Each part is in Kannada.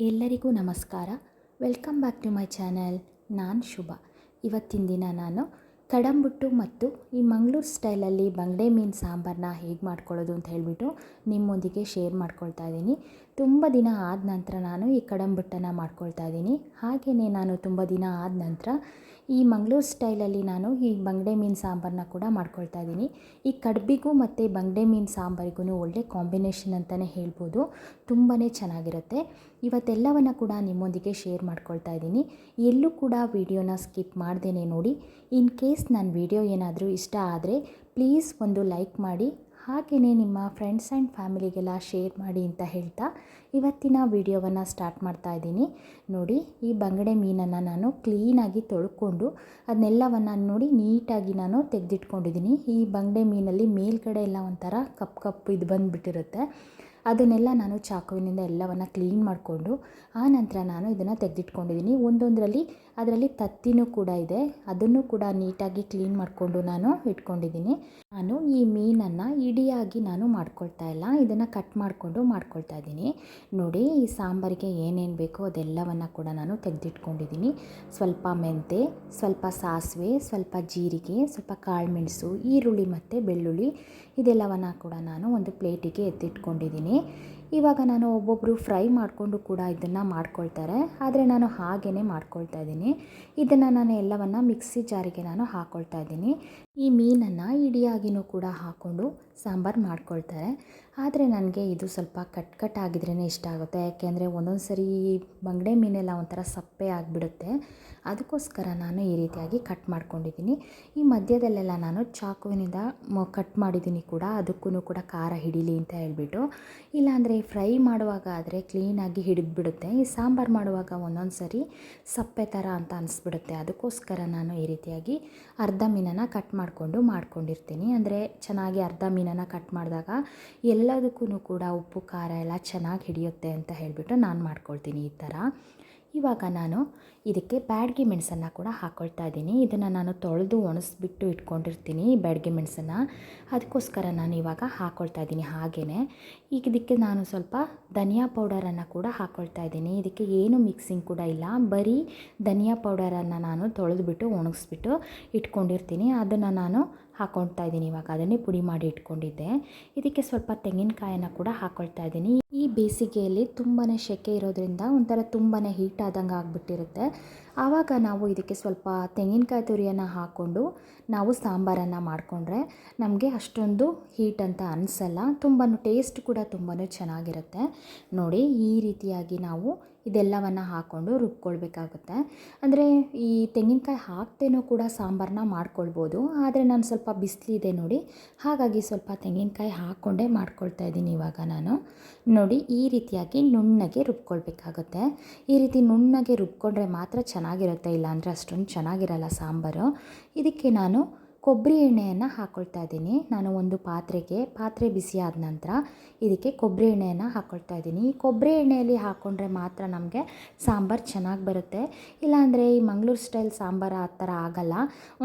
ಎಲ್ಲರಿಗೂ ನಮಸ್ಕಾರ. Welcome back to my channel. ನಾನು ಶುಭ. ಇವತ್ತಿನ ದಿನ ನಾನು ಕಡಂಬುಟ್ಟು ಮತ್ತು ಈ ಮಂಗಳೂರು ಸ್ಟೈಲಲ್ಲಿ ಬಂಗಡೆ ಮೀನು ಸಾಂಬಾರನ್ನ ಹೇಗೆ ಮಾಡ್ಕೊಳ್ಳೋದು ಅಂತ ಹೇಳಿಬಿಟ್ಟು ನಿಮ್ಮೊಂದಿಗೆ ಶೇರ್ ಮಾಡ್ಕೊಳ್ತಾ ಇದ್ದೀನಿ. ತುಂಬ ದಿನ ಆದ ನಂತರ ನಾನು ಈ ಕಡಂಬಟ್ಟನ್ನು ಮಾಡ್ಕೊಳ್ತಾ ಇದ್ದೀನಿ. ಹಾಗೆಯೇ ನಾನು ತುಂಬ ದಿನ ಆದ ನಂತರ ಈ ಮಂಗಳೂರು ಸ್ಟೈಲಲ್ಲಿ ನಾನು ಈ ಬಂಗಡೆ ಮೀನು ಸಾಂಬಾರನ್ನ ಕೂಡ ಮಾಡ್ಕೊಳ್ತಾ ಇದ್ದೀನಿ. ಈ ಕಡ್ಬಿಗೂ ಮತ್ತು ಬಂಗಡೆ ಮೀನು ಸಾಂಬಾರಿಗೂ ಒಳ್ಳೆ ಕಾಂಬಿನೇಷನ್ ಅಂತಲೇ ಹೇಳ್ಬೋದು. ತುಂಬಾ ಚೆನ್ನಾಗಿರುತ್ತೆ. ಇವತ್ತೆಲ್ಲವನ್ನು ಕೂಡ ನಿಮ್ಮೊಂದಿಗೆ ಶೇರ್ ಮಾಡ್ಕೊಳ್ತಾ ಇದ್ದೀನಿ. ಎಲ್ಲೂ ಕೂಡ ವಿಡಿಯೋನ ಸ್ಕಿಪ್ ಮಾಡ್ದೇ ನೋಡಿ. ಇನ್ ಕೇಸ್ ನನ್ನ ವಿಡಿಯೋ ಏನಾದರೂ ಇಷ್ಟ ಆದರೆ ಪ್ಲೀಸ್ ಒಂದು ಲೈಕ್ ಮಾಡಿ. ಹಾಗೆಯೇ ನಿಮ್ಮ ಫ್ರೆಂಡ್ಸ್ ಆ್ಯಂಡ್ ಫ್ಯಾಮಿಲಿಗೆಲ್ಲ ಶೇರ್ ಮಾಡಿ ಅಂತ ಹೇಳ್ತಾ ಇವತ್ತಿನ ವಿಡಿಯೋವನ್ನು ಸ್ಟಾರ್ಟ್ ಮಾಡ್ತಾ ಇದ್ದೀನಿ. ನೋಡಿ, ಈ ಬಂಗಡೆ ಮೀನನ್ನು ನಾನು ಕ್ಲೀನಾಗಿ ತೊಳ್ಕೊಂಡು ಅದನ್ನೆಲ್ಲವನ್ನು ನೋಡಿ ನೀಟಾಗಿ ನಾನು ತೆಗೆದಿಟ್ಕೊಂಡಿದ್ದೀನಿ. ಈ ಬಂಗಡೆ ಮೀನಲ್ಲಿ ಮೇಲ್ಗಡೆ ಎಲ್ಲ ಒಂಥರ ಕಪ್ಪು ಕಪ್ಪು ಇದು ಬಂದುಬಿಟ್ಟಿರುತ್ತೆ. ಅದನ್ನೆಲ್ಲ ನಾನು ಚಾಕುವಿನಿಂದ ಎಲ್ಲವನ್ನು ಕ್ಲೀನ್ ಮಾಡಿಕೊಂಡು, ಆ ನಂತರ ನಾನು ಇದನ್ನು ತೆಗೆದಿಟ್ಕೊಂಡಿದ್ದೀನಿ ಒಂದೊಂದರಲ್ಲಿ ಅದರಲ್ಲಿ ತತ್ತಿನೂ ಕೂಡ ಇದೆ. ಅದನ್ನು ಕೂಡ ನೀಟಾಗಿ ಕ್ಲೀನ್ ಮಾಡಿಕೊಂಡು ನಾನು ಇಟ್ಕೊಂಡಿದ್ದೀನಿ ನಾನು ಈ ಮೀನನ್ನು ಇಡಿಯಾಗಿ ನಾನು ಮಾಡ್ಕೊಳ್ತಾ ಇಲ್ಲ. ಇದನ್ನು ಕಟ್ ಮಾಡಿಕೊಂಡು ಮಾಡ್ಕೊಳ್ತಾ ಇದ್ದೀನಿ ನೋಡಿ, ಈ ಸಾಂಬಾರಿಗೆ ಏನೇನು ಬೇಕೋ ಅದೆಲ್ಲವನ್ನು ಕೂಡ ನಾನು ತೆಗೆದಿಟ್ಕೊಂಡಿದ್ದೀನಿ ಸ್ವಲ್ಪ ಮೆಂತೆ, ಸ್ವಲ್ಪ ಸಾಸಿವೆ, ಸ್ವಲ್ಪ ಜೀರಿಗೆ, ಸ್ವಲ್ಪ ಕಾಳುಮೆಣಸು ಈರುಳ್ಳಿ ಮತ್ತು ಬೆಳ್ಳುಳ್ಳಿ ಇದೆಲ್ಲವನ್ನು ಕೂಡ ನಾನು ಒಂದು ಪ್ಲೇಟಿಗೆ ಎತ್ತಿಟ್ಕೊಂಡಿದ್ದೀನಿ. ಇವಾಗ ನಾನು ಒಬ್ಬೊಬ್ಬರು ಫ್ರೈ ಮಾಡಿಕೊಂಡು ಕೂಡ ಇದನ್ನು ಮಾಡ್ಕೊಳ್ತಾರೆ. ಆದರೆ ನಾನು ಹಾಗೇ ಮಾಡ್ಕೊಳ್ತಾ ಇದ್ದೀನಿ. ಇದನ್ನು ನಾನು ಎಲ್ಲವನ್ನು ಮಿಕ್ಸಿ ಜಾರಿಗೆ ನಾನು ಹಾಕ್ಕೊಳ್ತಾ ಇದ್ದೀನಿ. ಈ ಮೀನನ್ನು ಇಡಿಯಾಗಿನೂ ಕೂಡ ಹಾಕ್ಕೊಂಡು ಸಾಂಬಾರು ಮಾಡ್ಕೊಳ್ತಾರೆ. ಆದರೆ ನನಗೆ ಇದು ಸ್ವಲ್ಪ ಕಟ್ ಕಟ್ ಆಗಿದ್ರೇ ಇಷ್ಟ ಆಗುತ್ತೆ. ಯಾಕೆಂದರೆ ಒಂದೊಂದು ಸರಿ ಬಂಗಡೆ ಮೀನೆಲ್ಲ ಒಂಥರ ಸಪ್ಪೆ ಆಗಿಬಿಡುತ್ತೆ. ಅದಕ್ಕೋಸ್ಕರ ನಾನು ಈ ರೀತಿಯಾಗಿ ಕಟ್ ಮಾಡ್ಕೊಂಡಿದ್ದೀನಿ. ಈ ಮಧ್ಯದಲ್ಲೆಲ್ಲ ನಾನು ಚಾಕುವಿನಿಂದ ಕಟ್ ಮಾಡಿದ್ದೀನಿ ಕೂಡ. ಅದಕ್ಕೂ ಕೂಡ ಖಾರ ಹಿಡೀಲಿ ಅಂತ ಹೇಳ್ಬಿಟ್ಟು. ಇಲ್ಲಾಂದರೆ ಫ್ರೈ ಮಾಡುವಾಗ ಆದರೆ ಕ್ಲೀನಾಗಿ ಹಿಡಿದ್ಬಿಡುತ್ತೆ. ಈ ಸಾಂಬಾರು ಮಾಡುವಾಗ ಒಂದೊಂದು ಸರಿ ಸಪ್ಪೆ ಥರ ಅಂತ ಅನಿಸ್ಬಿಡುತ್ತೆ. ಅದಕ್ಕೋಸ್ಕರ ನಾನು ಈ ರೀತಿಯಾಗಿ ಅರ್ಧ ಮೀನನ್ನು ಕಟ್ ಮಾಡಿಕೊಂಡು ಮಾಡ್ಕೊಂಡಿರ್ತೀನಿ. ಅಂದರೆ ಚೆನ್ನಾಗಿ ಅರ್ಧ ಮೀನನ್ನು ಕಟ್ ಮಾಡಿದಾಗ ಎಲ್ಲದಕ್ಕೂ ಕೂಡ ಉಪ್ಪು, ಖಾರ ಎಲ್ಲ ಚೆನ್ನಾಗಿ ಹಿಡಿಯುತ್ತೆ ಅಂತ ಹೇಳಿಬಿಟ್ಟು ನಾನು ಮಾಡ್ಕೊಳ್ತೀನಿ ಈ ಥರ. ಇವಾಗ ನಾನು ಇದಕ್ಕೆ ಬ್ಯಾಡಗಿ ಮೆಣಸನ್ನು ಕೂಡ ಹಾಕ್ಕೊಳ್ತಾ ಇದ್ದೀನಿ. ಇದನ್ನು ನಾನು ತೊಳೆದು ಒಣಸ್ಬಿಟ್ಟು ಇಟ್ಕೊಂಡಿರ್ತೀನಿ ಬ್ಯಾಡಗಿ ಮೆಣಸನ್ನು. ಅದಕ್ಕೋಸ್ಕರ ನಾನು ಇವಾಗ ಹಾಕ್ಕೊಳ್ತಾ ಇದ್ದೀನಿ ಹಾಗೆಯೇ ಈಗ ಇದಕ್ಕೆ ನಾನು ಸ್ವಲ್ಪ ಧನಿಯಾ ಪೌಡರನ್ನು ಕೂಡ ಹಾಕ್ಕೊಳ್ತಾ ಇದ್ದೀನಿ. ಇದಕ್ಕೆ ಏನು ಮಿಕ್ಸಿಂಗ್ ಕೂಡ ಇಲ್ಲ. ಬರೀ ಧನಿಯಾ ಪೌಡರನ್ನು ನಾನು ತೊಳೆದುಬಿಟ್ಟು ಒಣಗಿಸ್ಬಿಟ್ಟು ಇಟ್ಕೊಂಡಿರ್ತೀನಿ. ಅದನ್ನು ನಾನು ಹಾಕ್ಕೊಳ್ತಾ ಇದ್ದೀನಿ. ಇವಾಗ ಅದನ್ನೇ ಪುಡಿ ಮಾಡಿ ಇಟ್ಕೊಂಡಿದ್ದೆ. ಇದಕ್ಕೆ ಸ್ವಲ್ಪ ತೆಂಗಿನಕಾಯನ್ನು ಕೂಡ ಹಾಕ್ಕೊಳ್ತಾ ಇದ್ದೀನಿ. ಈ ಬೇಸಿಗೆಯಲ್ಲಿ ತುಂಬಾ ಸೆಕೆ ಇರೋದ್ರಿಂದ ಒಂಥರ ತುಂಬಾ ಹೀಟ್ ಆದಂಗೆ ಆಗಿಬಿಟ್ಟಿರುತ್ತೆ. ಆವಾಗ ನಾವು ಇದಕ್ಕೆ ಸ್ವಲ್ಪ ತೆಂಗಿನಕಾಯಿ ತುರಿಯನ್ನು ಹಾಕ್ಕೊಂಡು ನಾವು ಸಾಂಬಾರನ್ನು ಮಾಡಿಕೊಂಡ್ರೆ ನಮಗೆ ಅಷ್ಟೊಂದು ಹೀಟ್ ಅಂತ ಅನಿಸಲ್ಲ. ತುಂಬಾ ಟೇಸ್ಟ್ ಕೂಡ ತುಂಬಾ ಚೆನ್ನಾಗಿರುತ್ತೆ. ನೋಡಿ, ಈ ರೀತಿಯಾಗಿ ನಾವು ಇದೆಲ್ಲವನ್ನು ಹಾಕ್ಕೊಂಡು ರುಬ್ಕೊಳ್ಬೇಕಾಗುತ್ತೆ. ಅಂದರೆ ಈ ತೆಂಗಿನಕಾಯಿ ಹಾಕ್ತೇನೂ ಕೂಡ ಸಾಂಬಾರನ್ನ ಮಾಡ್ಕೊಳ್ಬೋದು. ಆದರೆ ನಾನು ಸ್ವಲ್ಪ ಬಿಸಿಲಿದೆ ನೋಡಿ, ಹಾಗಾಗಿ ಸ್ವಲ್ಪ ತೆಂಗಿನಕಾಯಿ ಹಾಕ್ಕೊಂಡೇ ಮಾಡ್ಕೊಳ್ತಾ ಇದ್ದೀನಿ ಇವಾಗ ನಾನು. ನೋಡಿ, ಈ ರೀತಿಯಾಗಿ ನುಣ್ಣಗೆ ರುಬ್ಕೊಳ್ಬೇಕಾಗುತ್ತೆ. ಈ ರೀತಿ ನುಣ್ಣಗೆ ರುಬ್ಕೊಂಡ್ರೆ ಮಾತ್ರ ಚೆನ್ನಾಗಿರುತ್ತೆ, ಇಲ್ಲಾಂದರೆ ಅಷ್ಟೊಂದು ಚೆನ್ನಾಗಿರಲ್ಲ ಸಾಂಬಾರು. ಇದಕ್ಕೆ ನಾನು ಕೊಬ್ಬರಿ ಎಣ್ಣೆಯನ್ನು ಹಾಕ್ಕೊಳ್ತಾ ಇದ್ದೀನಿ. ನಾನು ಒಂದು ಪಾತ್ರೆಗೆ, ಪಾತ್ರೆ ಬಿಸಿ ಆದ ನಂತರ ಇದಕ್ಕೆ ಕೊಬ್ಬರಿ ಎಣ್ಣೆಯನ್ನು ಹಾಕ್ಕೊಳ್ತಾ ಇದ್ದೀನಿ. ಈ ಕೊಬ್ಬರಿ ಎಣ್ಣೆಯಲ್ಲಿ ಹಾಕ್ಕೊಂಡ್ರೆ ಮಾತ್ರ ನಮಗೆ ಸಾಂಬಾರು ಚೆನ್ನಾಗಿ ಬರುತ್ತೆ. ಇಲ್ಲಾಂದರೆ ಈ ಮಂಗಳೂರು ಸ್ಟೈಲ್ ಸಾಂಬಾರು ಆ ಥರ ಆಗಲ್ಲ.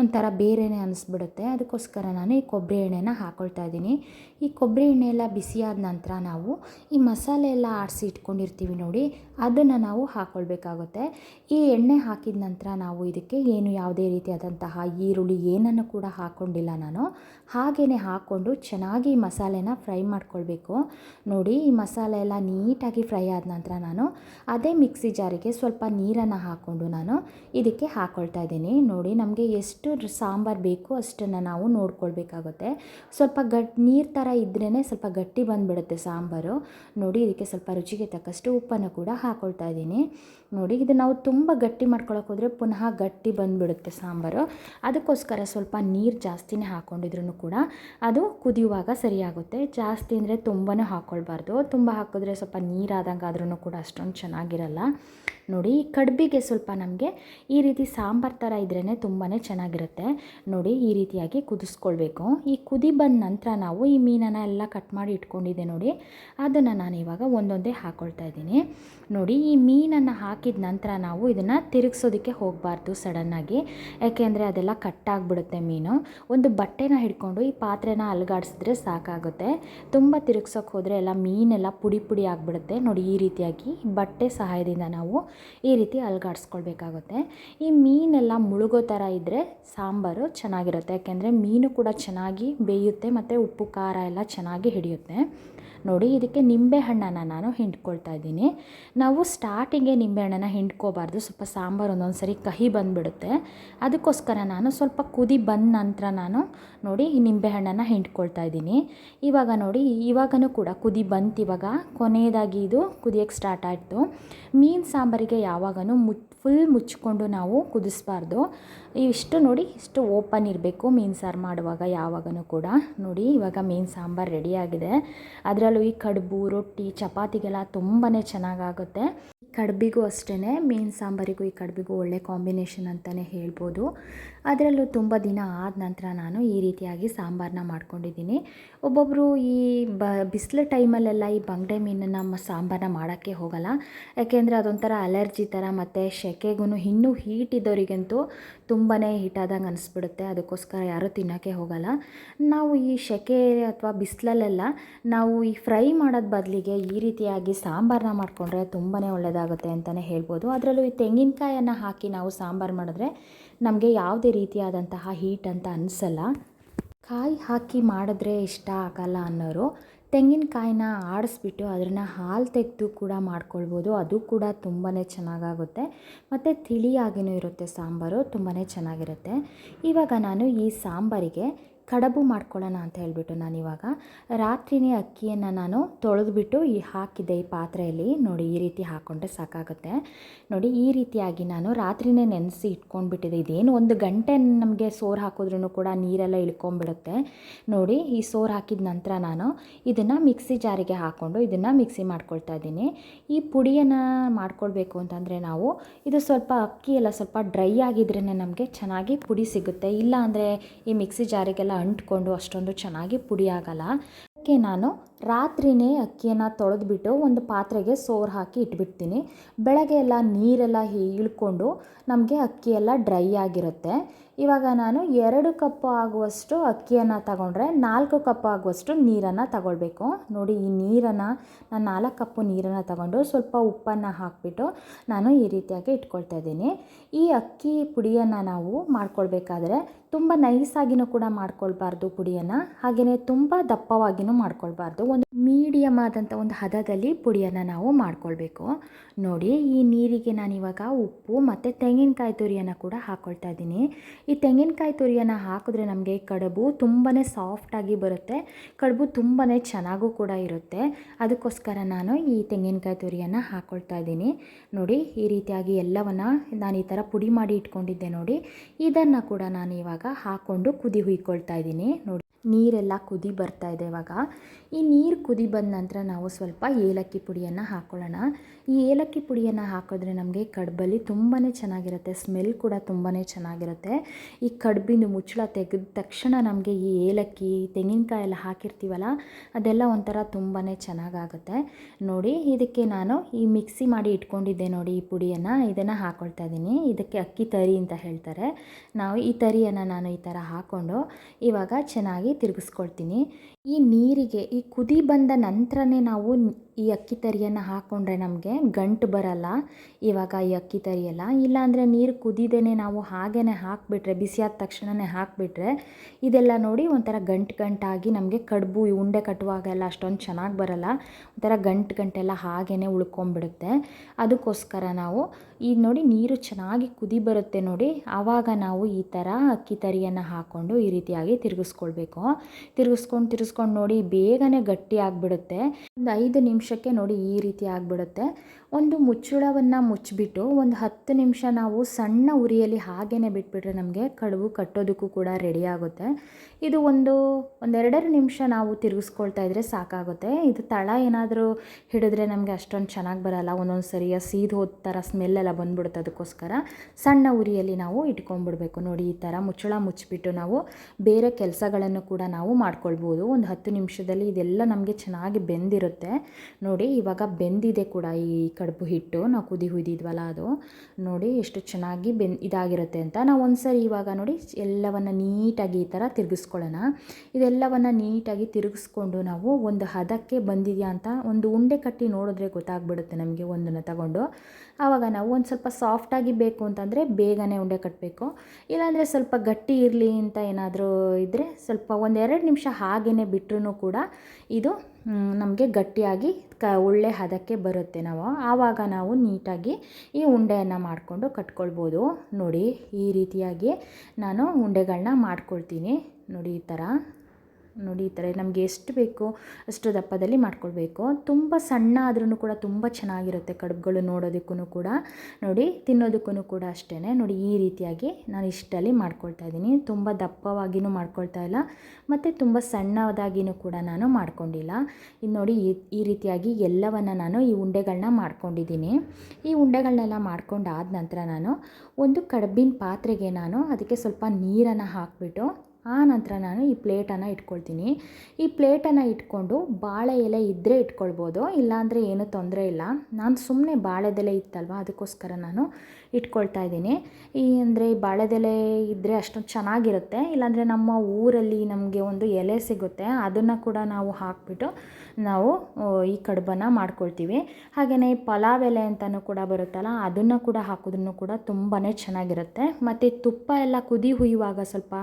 ಒಂಥರ ಬೇರೆಯೇ ಅನಿಸ್ಬಿಡುತ್ತೆ. ಅದಕ್ಕೋಸ್ಕರ ನಾನು ಈ ಕೊಬ್ಬರಿ ಎಣ್ಣೆನ ಹಾಕ್ಕೊಳ್ತಾ ಇದ್ದೀನಿ. ಈ ಕೊಬ್ಬರಿ ಎಣ್ಣೆ ಎಲ್ಲ ಬಿಸಿಯಾದ ನಂತರ ನಾವು ಈ ಮಸಾಲೆ ಎಲ್ಲ ಆಡಿಸಿ ಇಟ್ಕೊಂಡಿರ್ತೀವಿ ನೋಡಿ, ಅದನ್ನು ನಾವು ಹಾಕ್ಕೊಳ್ಬೇಕಾಗುತ್ತೆ ಈ ಎಣ್ಣೆ ಹಾಕಿದ ನಂತರ ನಾವು ಇದಕ್ಕೆ ಏನು ಯಾವುದೇ ರೀತಿಯಾದಂತಹ ಈರುಳ್ಳಿ ಏನನ್ನು ಕೂಡ ಹಾಕ್ಕೊಂಡಿಲ್ಲ ನಾನು. ಹಾಗೆಯೇ ಹಾಕ್ಕೊಂಡು ಚೆನ್ನಾಗಿ ಮಸಾಲೆನ ಫ್ರೈ ಮಾಡ್ಕೊಳ್ಬೇಕು. ನೋಡಿ, ಈ ಮಸಾಲೆ ಎಲ್ಲ ನೀಟಾಗಿ ಫ್ರೈ ಆದ ನಂತರ ನಾನು ಅದೇ ಮಿಕ್ಸಿ ಜಾರಿಗೆ ಸ್ವಲ್ಪ ನೀರನ್ನು ಹಾಕ್ಕೊಂಡು ನಾನು ಇದಕ್ಕೆ ಹಾಕ್ಕೊಳ್ತಾ ಇದ್ದೀನಿ. ನೋಡಿ, ನಮಗೆ ಎಷ್ಟು ಸಾಂಬಾರು ಬೇಕು ಅಷ್ಟನ್ನು ನಾವು ನೋಡ್ಕೊಳ್ಬೇಕಾಗುತ್ತೆ. ಸ್ವಲ್ಪ ಗಟ್ ನೀರು ಥರ ಇದ್ರೇ ಸ್ವಲ್ಪ ಗಟ್ಟಿ ಬಂದುಬಿಡುತ್ತೆ ಸಾಂಬಾರು. ನೋಡಿ, ಇದಕ್ಕೆ ಸ್ವಲ್ಪ ರುಚಿಗೆ ತಕ್ಕಷ್ಟು ಉಪ್ಪನ್ನು ಕೂಡ ಹಾಕ್ಕೊಳ್ತಾ ಇದ್ದೀನಿ. ನೋಡಿ, ಇದು ನಾವು ತುಂಬ ಗಟ್ಟಿ ಮಾಡ್ಕೊಳಕ್ಕೆ ಹೋದರೆ ಪುನಃ ಗಟ್ಟಿ ಬಂದುಬಿಡುತ್ತೆ ಸಾಂಬಾರು. ಅದಕ್ಕೋಸ್ಕರ ಸ್ವಲ್ಪ ನೀರು ಜಾಸ್ತಿನೇ ಹಾಕ್ಕೊಂಡಿದ್ರು ಕೂಡ ಅದು ಕುದಿಯುವಾಗ ಸರಿಯಾಗುತ್ತೆ. ಜಾಸ್ತಿ ಅಂದರೆ ತುಂಬಾ ಹಾಕ್ಕೊಳ್ಬಾರ್ದು ತುಂಬ ಹಾಕಿದ್ರೆ ಸ್ವಲ್ಪ ನೀರಾದಂಗೆ ಆದ್ರೂ ಕೂಡ ಅಷ್ಟೊಂದು ಚೆನ್ನಾಗಿರಲ್ಲ. ನೋಡಿ ಈ ಕಡ್ಬಿಗೆ ಸ್ವಲ್ಪ ನಮಗೆ ಈ ರೀತಿ ಸಾಂಬಾರು ಥರ ಇದ್ರೇ ತುಂಬಾ ಚೆನ್ನಾಗಿರುತ್ತೆ. ನೋಡಿ, ಈ ರೀತಿಯಾಗಿ ಕುದಿಸ್ಕೊಳ್ಬೇಕು. ಈ ಕುದಿ ಬಂದ ನಂತರ ನಾವು ಈ ಮೀನನ್ನ ಎಲ್ಲ ಕಟ್ ಮಾಡಿ ಇಟ್ಕೊಂಡಿದ್ದೆ ನೋಡಿ, ಅದನ್ನು ನಾನು ಇವಾಗ ಒಂದೊಂದೇ ಹಾಕ್ಕೊಳ್ತಾ ಇದ್ದೀನಿ. ನೋಡಿ, ಈ ಮೀನನ್ನು ಹಾಕಿದ ನಂತರ ನಾವು ಇದನ್ನು ತಿರುಗಿಸೋದಕ್ಕೆ ಹೋಗಬಾರ್ದು ಸಡನ್ನಾಗಿ ಯಾಕೆಂದರೆ ಅದೆಲ್ಲ ಕಟ್ಟಾಗ್ಬಿಡುತ್ತೆ ಮೀನು. ಒಂದು ಬಟ್ಟೆನ ಹಿಡ್ಕೊಂಡು ಈ ಪಾತ್ರೆನ ಅಲ್ಗಾಡಿಸಿದ್ರೆ ಸಾಕಾಗುತ್ತೆ. ತುಂಬ ತಿರುಗ್ಸೋಕೆ ಹೋದರೆ ಎಲ್ಲ ಮೀನೆಲ್ಲ ಪುಡಿ ಪುಡಿ ಆಗಿಬಿಡುತ್ತೆ. ನೋಡಿ, ಈ ರೀತಿಯಾಗಿ ಬಟ್ಟೆ ಸಹಾಯದಿಂದ ನಾವು ಈ ರೀತಿ ಅಲ್ಗಾಡಿಸ್ಕೊಳ್ಬೇಕಾಗುತ್ತೆ. ಈ ಮೀನೆಲ್ಲ ಮುಳುಗೋ ಥರ ಇದ್ದರೆ ಸಾಂಬಾರು ಚೆನ್ನಾಗಿರುತ್ತೆ. ಯಾಕೆಂದರೆ ಮೀನು ಕೂಡ ಚೆನ್ನಾಗಿ ಬೇಯುತ್ತೆ ಮತ್ತು ಉಪ್ಪು, ಖಾರ ಎಲ್ಲ ಚೆನ್ನಾಗಿ ಹಿಡಿಯುತ್ತೆ. ನೋಡಿ, ಇದಕ್ಕೆ ನಿಂಬೆಹಣ್ಣನ್ನು ನಾನು ಹಿಂಡ್ಕೊಳ್ತಾ ಇದ್ದೀನಿ. ನಾವು ಸ್ಟಾರ್ಟಿಂಗೇ ನಿಂಬೆಹಣ್ಣನ್ನು ಹಿಂಡ್ಕೋಬಾರ್ದು. ಸ್ವಲ್ಪ ಸಾಂಬಾರು ಒಂದೊಂದು ಸರಿ ಕಹಿ ಬಂದುಬಿಡುತ್ತೆ. ಅದಕ್ಕೋಸ್ಕರ ನಾನು ಸ್ವಲ್ಪ ಕುದಿ ಬಂದ ನಂತರ ನಾನು ನೋಡಿ, ಈ ನಿಂಬೆಹಣ್ಣನ್ನು ಹಿಂಡ್ಕೊಳ್ತಾ ಇದ್ದೀನಿ. ಇವಾಗ ನೋಡಿ, ಇವಾಗನೂ ಕೂಡ ಕುದಿ ಬಂತು ಇವಾಗ. ಕೊನೆಯದಾಗಿ ಇದು ಕುದಿಯೋಕ್ಕೆ ಸ್ಟಾರ್ಟ್ ಆಯಿತು. ಮೀನು ಸಾಂಬಾರಿಗೆ ಯಾವಾಗನೂ ಮು ಫುಲ್ ಮುಚ್ಕೊಂಡು ನಾವು ಕುದಿಸ್ಬಾರ್ದು. ಇಷ್ಟು ನೋಡಿ, ಇಷ್ಟು ಓಪನ್ ಇರಬೇಕು ಮೀನು ಸಾರು ಮಾಡುವಾಗ ಯಾವಾಗಲೂ ಕೂಡ. ನೋಡಿ, ಇವಾಗ ಮೀನು ಸಾಂಬಾರು ರೆಡಿಯಾಗಿದೆ ಅದರಲ್ಲೂ ಈ ಕಡುಬು, ರೊಟ್ಟಿ, ಚಪಾತಿಗೆಲ್ಲ ತುಂಬಾ ಚೆನ್ನಾಗಾಗುತ್ತೆ. ಕಡುಬಿಗೂ ಅಷ್ಟೇ ಮೀನು ಸಾಂಬಾರಿಗೂ ಈ ಕಡುಬಿಗೂ ಒಳ್ಳೆ ಕಾಂಬಿನೇಷನ್ ಅಂತಲೇ ಹೇಳ್ಬೋದು. ಅದರಲ್ಲೂ ತುಂಬ ದಿನ ಆದ ನಂತರ ನಾನು ಈ ರೀತಿಯಾಗಿ ಸಾಂಬಾರನ್ನ ಮಾಡ್ಕೊಂಡಿದ್ದೀನಿ. ಒಬ್ಬೊಬ್ಬರು ಈ ಬ ಬಿಸಿಲು ಟೈಮಲ್ಲೆಲ್ಲ ಈ ಬಂಗಡೆ ಮೀನನ್ನು ಸಾಂಬಾರನ್ನ ಮಾಡೋಕ್ಕೆ ಹೋಗಲ್ಲ. ಯಾಕೆಂದರೆ ಅದೊಂಥರ ಅಲರ್ಜಿ ಥರ ಮತ್ತು ಸೆಕೆಗೂ ಇನ್ನೂ ಹೀಟ್ ಇದ್ದವರಿಗಂತೂ ತುಂಬಾ ಹೀಟಾದಂಗೆ ಅನಿಸ್ಬಿಡುತ್ತೆ. ಅದಕ್ಕೋಸ್ಕರ ಯಾರೂ ತಿನ್ನೋಕ್ಕೆ ಹೋಗಲ್ಲ. ನಾವು ಈ ಸೆಕೆ ಅಥವಾ ಬಿಸಿಲಲ್ಲೆಲ್ಲ ನಾವು ಈ ಫ್ರೈ ಮಾಡೋದು ಬದಲಿಗೆ ಈ ರೀತಿಯಾಗಿ ಸಾಂಬಾರನ್ನ ಮಾಡಿಕೊಂಡ್ರೆ ತುಂಬಾ ಒಳ್ಳೆಯದಾಗುತ್ತೆ ಅಂತಲೇ ಹೇಳ್ಬೋದು. ಅದರಲ್ಲೂ ಈ ತೆಂಗಿನಕಾಯನ್ನು ಹಾಕಿ ನಾವು ಸಾಂಬಾರು ಮಾಡಿದ್ರೆ ನಮಗೆ ಯಾವುದೇ ರೀತಿಯಾದಂತಹ ಹೀಟ್ ಅಂತ ಅನಿಸಲ್ಲ. ಕಾಯಿ ಹಾಕಿ ಮಾಡಿದ್ರೆ ಇಷ್ಟ ಆಗಲ್ಲ ಅನ್ನೋರು ತೆಂಗಿನಕಾಯಿನ ಆಡಿಸ್ಬಿಟ್ಟು ಅದನ್ನು ಹಾಲು ತೆಗೆದು ಕೂಡ ಮಾಡ್ಕೊಳ್ಬೋದು. ಅದು ಕೂಡ ತುಂಬಾ ಚೆನ್ನಾಗಾಗುತ್ತೆ. ಮತ್ತು ತಿಳಿಯಾಗಿಯೂ ಇರುತ್ತೆ ಸಾಂಬಾರು ತುಂಬಾ ಚೆನ್ನಾಗಿರುತ್ತೆ. ಇವಾಗ ನಾನು ಈ ಸಾಂಬಾರಿಗೆ ಕಡಬು ಮಾಡ್ಕೊಳ್ಳೋಣ ಅಂತ ಹೇಳಿಬಿಟ್ಟು ನಾನಿವಾಗ ರಾತ್ರಿನೇ ಅಕ್ಕಿಯನ್ನು ನಾನು ತೊಳೆದ್ಬಿಟ್ಟು ಈ ಹಾಕಿದ್ದೆ ಈ ಪಾತ್ರೆಯಲ್ಲಿ. ನೋಡಿ, ಈ ರೀತಿ ಹಾಕ್ಕೊಂಡ್ರೆ ಸಾಕಾಗುತ್ತೆ. ನೋಡಿ, ಈ ರೀತಿಯಾಗಿ ನಾನು ರಾತ್ರಿನೇ ನೆನೆಸಿ ಇಟ್ಕೊಂಡ್ಬಿಟ್ಟಿದೆ ಇದೇನು ಒಂದು ಗಂಟೆ ನಮಗೆ ಸೋರು ಹಾಕಿದ್ರೂ ಕೂಡ ನೀರೆಲ್ಲ ಇಳ್ಕೊಂಬಿಡುತ್ತೆ. ನೋಡಿ, ಈ ಸೋರು ಹಾಕಿದ ನಂತರ ನಾನು ಇದನ್ನು ಮಿಕ್ಸಿ ಜಾರಿಗೆ ಹಾಕ್ಕೊಂಡು ಇದನ್ನು ಮಿಕ್ಸಿ ಮಾಡ್ಕೊಳ್ತಾ ಇದ್ದೀನಿ. ಈ ಪುಡಿಯನ್ನು ಮಾಡ್ಕೊಳ್ಬೇಕು ಅಂತಂದರೆ ನಾವು ಇದು ಸ್ವಲ್ಪ ಅಕ್ಕಿ ಎಲ್ಲ ಸ್ವಲ್ಪ ಡ್ರೈ ಆಗಿದ್ರೇ ನಮಗೆ ಚೆನ್ನಾಗಿ ಪುಡಿ ಸಿಗುತ್ತೆ. ಇಲ್ಲ ಅಂದರೆ ಈ ಮಿಕ್ಸಿ ಜಾರಿಗೆಲ್ಲ ಅಂಟ್ಕೊಂಡು ಅಷ್ಟೊಂದು ಚೆನ್ನಾಗಿ ಪುಡಿ ಆಗಲ್ಲ. ಅದಕ್ಕೆ ನಾನು ರಾತ್ರಿನೇ ಅಕ್ಕಿಯನ್ನು ತೊಳೆದ್ಬಿಟ್ಟು ಒಂದು ಪಾತ್ರೆಗೆ ಸೋರ್ ಹಾಕಿ ಇಟ್ಬಿಡ್ತೀನಿ. ಬೆಳಗ್ಗೆ ಎಲ್ಲ ನೀರೆಲ್ಲ ಇಳ್ಕೊಂಡು ನಮಗೆ ಅಕ್ಕಿ ಎಲ್ಲ ಡ್ರೈ ಆಗಿರುತ್ತೆ. ಇವಾಗ ನಾನು ಎರಡು ಕಪ್ ಆಗುವಷ್ಟು ಅಕ್ಕಿಯನ್ನು ತಗೊಂಡ್ರೆ ನಾಲ್ಕು ಕಪ್ ಆಗುವಷ್ಟು ನೀರನ್ನು ತಗೊಳ್ಬೇಕು. ನೋಡಿ, ಈ ನೀರನ್ನು ನಾನು ನಾಲ್ಕು ಕಪ್ಪು ನೀರನ್ನು ತಗೊಂಡು ಸ್ವಲ್ಪ ಉಪ್ಪನ್ನು ಹಾಕಿಬಿಟ್ಟು ನಾನು ಈ ರೀತಿಯಾಗಿ ಇಟ್ಕೊಳ್ತಾ ಇದ್ದೀನಿ. ಈ ಅಕ್ಕಿ ಪುಡಿಯನ್ನು ನಾವು ಮಾಡ್ಕೊಳ್ಬೇಕಾದ್ರೆ ತುಂಬ ನೈಸಾಗಿನೂ ಕೂಡ ಮಾಡ್ಕೊಳ್ಬಾರ್ದು ಪುಡಿಯನ್ನು. ಹಾಗೆಯೇ ತುಂಬ ದಪ್ಪವಾಗಿನೂ ಮಾಡ್ಕೊಳ್ಬಾರ್ದು. ಒಂದು ಮೀಡಿಯಮ್ ಆದಂಥ ಒಂದು ಹದದಲ್ಲಿ ಪುಡಿಯನ್ನು ನಾವು ಮಾಡ್ಕೊಳ್ಬೇಕು. ನೋಡಿ, ಈ ನೀರಿಗೆ ನಾನಿವಾಗ ಉಪ್ಪು ಮತ್ತು ತೆಂಗಿನಕಾಯಿ ತುರಿಯನ್ನು ಕೂಡ ಹಾಕ್ಕೊಳ್ತಾ ಇದ್ದೀನಿ. ಈ ತೆಂಗಿನಕಾಯಿ ತುರಿಯನ್ನು ಹಾಕಿದ್ರೆ ನಮಗೆ ಕಡುಬು ತುಂಬಾ ಸಾಫ್ಟಾಗಿ ಬರುತ್ತೆ. ಕಡುಬು ತುಂಬಾ ಚೆನ್ನಾಗೂ ಕೂಡ ಇರುತ್ತೆ. ಅದಕ್ಕೋಸ್ಕರ ನಾನು ಈ ತೆಂಗಿನಕಾಯಿ ತುರಿಯನ್ನು ಹಾಕ್ಕೊಳ್ತಾ ಇದ್ದೀನಿ. ನೋಡಿ, ಈ ರೀತಿಯಾಗಿ ಎಲ್ಲವನ್ನು ನಾನು ಈ ಥರ ಪುಡಿ ಮಾಡಿ ಇಟ್ಕೊಂಡಿದ್ದೆ ನೋಡಿ. ಇದನ್ನು ಕೂಡ ನಾನು ಇವಾಗ ಹಾಕ್ಕೊಂಡು ಕುದಿ ಹುಯ್ಕೊಳ್ತಾ ಇದ್ದೀನಿ. ನೋಡಿ, ನೀರೆಲ್ಲ ಕುದಿ ಬರ್ತಾ ಇದೆ ಇವಾಗ. ಈ ನೀರು ಕುದಿ ಬಂದ ನಂತರ ನಾವು ಸ್ವಲ್ಪ ಏಲಕ್ಕಿ ಪುಡಿಯನ್ನು ಹಾಕ್ಕೊಳ್ಳೋಣ ಈ ಏಲಕ್ಕಿ ಪುಡಿಯನ್ನು ಹಾಕಿದ್ರೆ ನಮಗೆ ಕಡುಬಲ್ಲಿ ತುಂಬಾ ಚೆನ್ನಾಗಿರುತ್ತೆ, ಸ್ಮೆಲ್ ಕೂಡ ತುಂಬಾ ಚೆನ್ನಾಗಿರುತ್ತೆ. ಈ ಕಡುಬಿನ ಮುಚ್ಚಳ ತೆಗೆದ ತಕ್ಷಣ ನಮಗೆ ಈ ಏಲಕ್ಕಿ ತೆಂಗಿನಕಾಯಿ ಎಲ್ಲ ಹಾಕಿರ್ತೀವಲ್ಲ, ಅದೆಲ್ಲ ಒಂಥರ ತುಂಬಾ ಚೆನ್ನಾಗಾಗುತ್ತೆ. ನೋಡಿ, ಇದಕ್ಕೆ ನಾನು ಈ ಮಿಕ್ಸಿ ಮಾಡಿ ಇಟ್ಕೊಂಡಿದ್ದೆ ನೋಡಿ ಈ ಪುಡಿಯನ್ನು, ಇದನ್ನು ಹಾಕ್ಕೊಳ್ತಾ ಇದ್ದೀನಿ ಇದಕ್ಕೆ ಅಕ್ಕಿ ತರಿ ಅಂತ ಹೇಳ್ತಾರೆ. ನಾವು ಈ ತರಿಯನ್ನು ನಾನು ಈ ಥರ ಹಾಕ್ಕೊಂಡು ಇವಾಗ ಚೆನ್ನಾಗಿ ತಿರುಗಿಸ್ಕೊಳ್ತೀನಿ. ಈ ನೀರಿಗೆ, ಈ ಕುದಿ ಬಂದ ನಂತರನೇ ನಾವು ಈ ಅಕ್ಕಿ ತರಿಯನ್ನು ಹಾಕ್ಕೊಂಡ್ರೆ ನಮಗೆ ಗಂಟು ಬರಲ್ಲ. ಇವಾಗ ಈ ಅಕ್ಕಿ ತರಿಯಲ್ಲ. ಇಲ್ಲಾಂದರೆ ನೀರು ಕುದಿದೇನೆ ನಾವು ಹಾಗೇ ಹಾಕಿಬಿಟ್ರೆ ಬಿಸಿಯಾದ ತಕ್ಷಣವೇ ಹಾಕಿಬಿಟ್ರೆ, ಇದೆಲ್ಲ ನೋಡಿ ಒಂಥರ ಗಂಟು ಗಂಟಾಗಿ ನಮಗೆ ಕಡುಬು, ಈ ಉಂಡೆ ಕಟ್ಟುವಾಗ ಎಲ್ಲ ಅಷ್ಟೊಂದು ಚೆನ್ನಾಗಿ ಬರಲ್ಲ. ಒಂಥರ ಗಂಟು ಗಂಟೆಲ್ಲ ಹಾಗೇ ಉಳ್ಕೊಂಬಿಡುತ್ತೆ ಅದಕ್ಕೋಸ್ಕರ ನಾವು ಈಗ ನೋಡಿ ನೀರು ಚೆನ್ನಾಗಿ ಕುದಿ ಬರುತ್ತೆ ನೋಡಿ. ಆವಾಗ ನಾವು ಈ ಥರ ಅಕ್ಕಿ ತರಿಯನ್ನು ಹಾಕ್ಕೊಂಡು ಈ ರೀತಿಯಾಗಿ ತಿರುಗಿಸ್ಕೊಳ್ಬೇಕು. ತಿರುಗಿಸ್ಕೊಂಡು ತಿರುಗಿಸ್ಕೊಂಡು ನೋಡಿ ಬೇಗನೆ ಗಟ್ಟಿ ಆಗಿಬಿಡುತ್ತೆ. ಒಂದು ಐದು ನಿಮಿಷಕ್ಕೆ ನೋಡಿ ಈ ರೀತಿ ಆಗಿಬಿಡುತ್ತೆ. ಒಂದು ಮುಚ್ಚುಳವನ್ನು ಮುಚ್ಚಿಬಿಟ್ಟು ಒಂದು ಹತ್ತು ನಿಮಿಷ ನಾವು ಸಣ್ಣ ಉರಿಯಲ್ಲಿ ಹಾಗೇ ಬಿಟ್ಬಿಟ್ರೆ ನಮಗೆ ಕಡುಬು ಕಟ್ಟೋದಕ್ಕೂ ಕೂಡ ರೆಡಿ ಆಗುತ್ತೆ. ಇದು ಒಂದು ಒಂದೆರಡೆರಡು ನಿಮಿಷ ನಾವು ತಿರುಗಿಸ್ಕೊಳ್ತಾ ಇದ್ದರೆ ಸಾಕಾಗುತ್ತೆ. ಇದು ತಳ ಏನಾದರೂ ಹಿಡಿದ್ರೆ ನಮಗೆ ಅಷ್ಟೊಂದು ಚೆನ್ನಾಗಿ ಬರಲ್ಲ. ಒಂದೊಂದು ಸರಿಯ ಸೀದ್ ಹೋದ ಥರ ಸ್ಮೆಲ್ಲೆಲ್ಲ ಬಂದ್ಬಿಡುತ್ತೆ ಅದಕ್ಕೋಸ್ಕರ. ಸಣ್ಣ ಉರಿಯಲ್ಲಿ ನಾವು ಇಟ್ಕೊಂಡ್ಬಿಡ್ಬೇಕು. ನೋಡಿ ಈ ಥರ ಮುಚ್ಚಳ ಮುಚ್ಚಿಬಿಟ್ಟು ನಾವು ಬೇರೆ ಕೆಲಸಗಳನ್ನು ಕೂಡ ನಾವು ಮಾಡ್ಕೊಳ್ಬೋದು. ಒಂದು ಹತ್ತು ನಿಮಿಷದಲ್ಲಿ ಇದೆಲ್ಲ ನಮಗೆ ಚೆನ್ನಾಗಿ ಬೆಂದಿರುತ್ತೆ. ನೋಡಿ ಇವಾಗ ಬೆಂದಿದೆ ಕೂಡ ಈ ಕಡುಬು ಹಿಟ್ಟು. ನಾವು ಕುದಿ ಹುಯ್ದಿದ್ವಲ್ಲ ಅದು. ನೋಡಿ ಎಷ್ಟು ಚೆನ್ನಾಗಿ ಬೆನ್ ಇದಾಗಿರುತ್ತೆ ಅಂತ. ನಾವು ಒಂದ್ಸರಿ ಇವಾಗ ನೋಡಿ ಎಲ್ಲವನ್ನು ನೀಟಾಗಿ ಈ ಥರ ತಿರುಗಿಸ್ಕೊಳ್ಳೋಣ. ಇದೆಲ್ಲವನ್ನು ನೀಟಾಗಿ ತಿರುಗಿಸ್ಕೊಂಡು ನಾವು ಒಂದು ಹದಕ್ಕೆ ಬಂದಿದೆಯಾ ಅಂತ ಒಂದು ಉಂಡೆ ಕಟ್ಟಿ ನೋಡಿದ್ರೆ ಗೊತ್ತಾಗ್ಬಿಡುತ್ತೆ ನಮಗೆ ಒಂದನ್ನು ತಗೊಂಡು. ಆವಾಗ ನಾವು ಒಂದು ಸ್ವಲ್ಪ ಸಾಫ್ಟಾಗಿ ಬೇಕು ಅಂತಂದರೆ ಬೇಗನೆ ಉಂಡೆ ಕಟ್ಟಬೇಕು ಇಲ್ಲಾಂದರೆ ಸ್ವಲ್ಪ ಗಟ್ಟಿ ಇರಲಿ ಅಂತ ಏನಾದರೂ ಇದ್ದರೆ ಸ್ವಲ್ಪ ಒಂದೆರಡು ನಿಮಿಷ ಹಾಗೇ ಬಿಟ್ಟರೂ ಕೂಡ ಇದು ನಮಗೆ ಗಟ್ಟಿಯಾಗಿ ಕ ಒಳ್ಳೆ ಹದಕ್ಕೆ ಬರುತ್ತೆ ನಾವು. ಆವಾಗ ನಾವು ನೀಟಾಗಿ ಈ ಉಂಡೆಯನ್ನು ಮಾಡಿಕೊಂಡು ಕಟ್ಕೊಳ್ಬೋದು. ನೋಡಿ ಈ ರೀತಿಯಾಗಿ ನಾನು ಉಂಡೆಗಳನ್ನ ಮಾಡ್ಕೊಳ್ತೀನಿ. ನೋಡಿ ಈ ಥರ ನೋಡಿ ಈ ಥರ ನಮಗೆ ಎಷ್ಟು ಬೇಕೋ ಅಷ್ಟು ದಪ್ಪದಲ್ಲಿ ಮಾಡ್ಕೊಳ್ಬೇಕು. ತುಂಬ ಸಣ್ಣ ಆದ್ರೂ ಕೂಡ ತುಂಬ ಚೆನ್ನಾಗಿರುತ್ತೆ ಕಡುಬುಗಳು ನೋಡೋದಕ್ಕೂ ಕೂಡ. ನೋಡಿ ತಿನ್ನೋದಕ್ಕೂ ಕೂಡ ಅಷ್ಟೇ ನೋಡಿ, ಈ ರೀತಿಯಾಗಿ ನಾನು ಇಷ್ಟಲ್ಲಿ ಮಾಡ್ಕೊಳ್ತಾ ಇದ್ದೀನಿ. ತುಂಬ ದಪ್ಪವಾಗಿಯೂ ಮಾಡ್ಕೊಳ್ತಾ ಇಲ್ಲ. ಮತ್ತು ತುಂಬ ಸಣ್ಣದಾಗಿಯೂ ಕೂಡ ನಾನು ಮಾಡ್ಕೊಂಡಿಲ್ಲ. ಇದು ನೋಡಿ, ಈ ಈ ರೀತಿಯಾಗಿ ಎಲ್ಲವನ್ನು ನಾನು ಈ ಉಂಡೆಗಳನ್ನ ಮಾಡ್ಕೊಂಡಿದ್ದೀನಿ. ಈ ಉಂಡೆಗಳನ್ನೆಲ್ಲ ಮಾಡ್ಕೊಂಡಾದ ನಂತರ ನಾನು ಒಂದು ಕಡುಬಿನ ಪಾತ್ರೆಗೆ ನಾನು ಅದಕ್ಕೆ ಸ್ವಲ್ಪ ನೀರನ್ನು ಹಾಕಿಬಿಟ್ಟು ಆ ನಂತರ ನಾನು ಈ ಪ್ಲೇಟನ್ನು ಇಟ್ಕೊಳ್ತೀನಿ. ಈ ಪ್ಲೇಟನ್ನು ಇಟ್ಕೊಂಡು ಬಾಳೆ ಎಲೆ ಇದ್ದರೆ ಇಟ್ಕೊಳ್ಬೋದು, ಇಲ್ಲಾಂದರೆ ಏನೂ ತೊಂದರೆ ಇಲ್ಲ. ನಾನು ಸುಮ್ಮನೆ ಬಾಳೆದೆಲೆ ಇತ್ತಲ್ವ, ಅದಕ್ಕೋಸ್ಕರ ನಾನು ಇಟ್ಕೊಳ್ತಾ ಇದ್ದೀನಿ. ಈ ಅಂದರೆ ಬಾಳೆದೆಲೆ ಇದ್ದರೆ ಅಷ್ಟೊಂದು ಚೆನ್ನಾಗಿರುತ್ತೆ, ಇಲ್ಲಾಂದರೆ ನಮ್ಮ ಊರಲ್ಲಿ ನಮಗೆ ಒಂದು ಎಲೆ ಸಿಗುತ್ತೆ, ಅದನ್ನು ಕೂಡ ನಾವು ಹಾಕಿಬಿಟ್ಟು ನಾವು ಈ ಕಡುಬನ್ನು ಮಾಡ್ಕೊಳ್ತೀವಿ. ಹಾಗೆಯೇ ಪಲಾವ್ ಎಲೆ ಅಂತಲೂ ಕೂಡ ಬರುತ್ತಲ್ಲ, ಅದನ್ನು ಕೂಡ ಹಾಕೋದನ್ನು ಕೂಡ ತುಂಬಾ ಚೆನ್ನಾಗಿರುತ್ತೆ. ಮತ್ತು ತುಪ್ಪ ಎಲ್ಲ ಕುದಿ ಹುಯ್ಯುವಾಗ ಸ್ವಲ್ಪ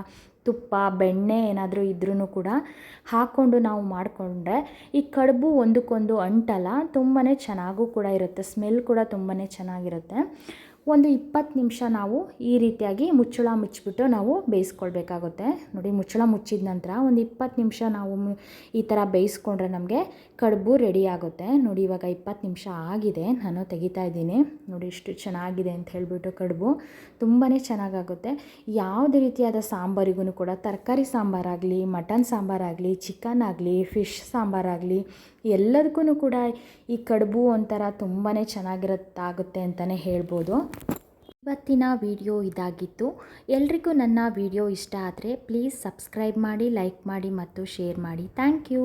ತುಪ್ಪ, ಬೆಣ್ಣೆ ಏನಾದರೂ ಇದ್ರೂ ಕೂಡ ಹಾಕ್ಕೊಂಡು ನಾವು ಮಾಡಿಕೊಂಡ್ರೆ ಈ ಕಡುಬು ಒಂದಕ್ಕೊಂದು ಅಂಟಲ್ಲ ತುಂಬಾ ಚೆನ್ನಾಗೂ ಕೂಡ ಇರುತ್ತೆ. ಸ್ಮೆಲ್ ಕೂಡ ತುಂಬಾ ಚೆನ್ನಾಗಿರುತ್ತೆ. ಒಂದು ಇಪ್ಪತ್ತು ನಿಮಿಷ ನಾವು ಈ ರೀತಿಯಾಗಿ ಮುಚ್ಚಳ ಮುಚ್ಚಿಬಿಟ್ಟು ನಾವು ಬೇಯಿಸ್ಕೊಳ್ಬೇಕಾಗುತ್ತೆ. ನೋಡಿ, ಮುಚ್ಚಳ ಮುಚ್ಚಿದ ನಂತರ ಒಂದು ಇಪ್ಪತ್ತು ನಿಮಿಷ ನಾವು ಈ ಥರ ಬೇಯಿಸ್ಕೊಂಡ್ರೆ ನಮಗೆ ಕಡುಬು ರೆಡಿ ಆಗುತ್ತೆ. ನೋಡಿ, ಇವಾಗ ಇಪ್ಪತ್ತು ನಿಮಿಷ ಆಗಿದೆ. ನಾನು ತೆಗಿತಾ ಇದ್ದೀನಿ. ನೋಡಿ, ಇಷ್ಟು ಚೆನ್ನಾಗಿದೆ ಅಂತ ಹೇಳಿಬಿಟ್ಟು ಕಡುಬು ತುಂಬಾ ಚೆನ್ನಾಗಾಗುತ್ತೆ. ಯಾವುದೇ ರೀತಿಯಾದ ಸಾಂಬಾರಿಗೂ ಕೂಡ ತರಕಾರಿ ಸಾಂಬಾರಾಗಲಿ, ಮಟನ್ ಸಾಂಬಾರಾಗಲಿ ಚಿಕನ್ ಆಗಲಿ ಫಿಶ್ ಸಾಂಬಾರಾಗಲಿ, ಎಲ್ಲದಕ್ಕೂ ಕೂಡ ಈ ಕಡುಬು ಒಂಥರ ತುಂಬಾ ಚೆನ್ನಾಗಿರುತ್ತಾಗುತ್ತೆ ಅಂತಲೇ ಹೇಳ್ಬೋದು. ಇವತ್ತಿನ ವಿಡಿಯೋ ಇದಾಗಿತ್ತು. ಎಲ್ರಿಗೂ ನನ್ನ ವಿಡಿಯೋ ಇಷ್ಟ ಆದರೆ ಪ್ಲೀಸ್ ಸಬ್ಸ್ಕ್ರೈಬ್ ಮಾಡಿ, ಲೈಕ್ ಮಾಡಿ ಮತ್ತು ಶೇರ್ ಮಾಡಿ. Thank you.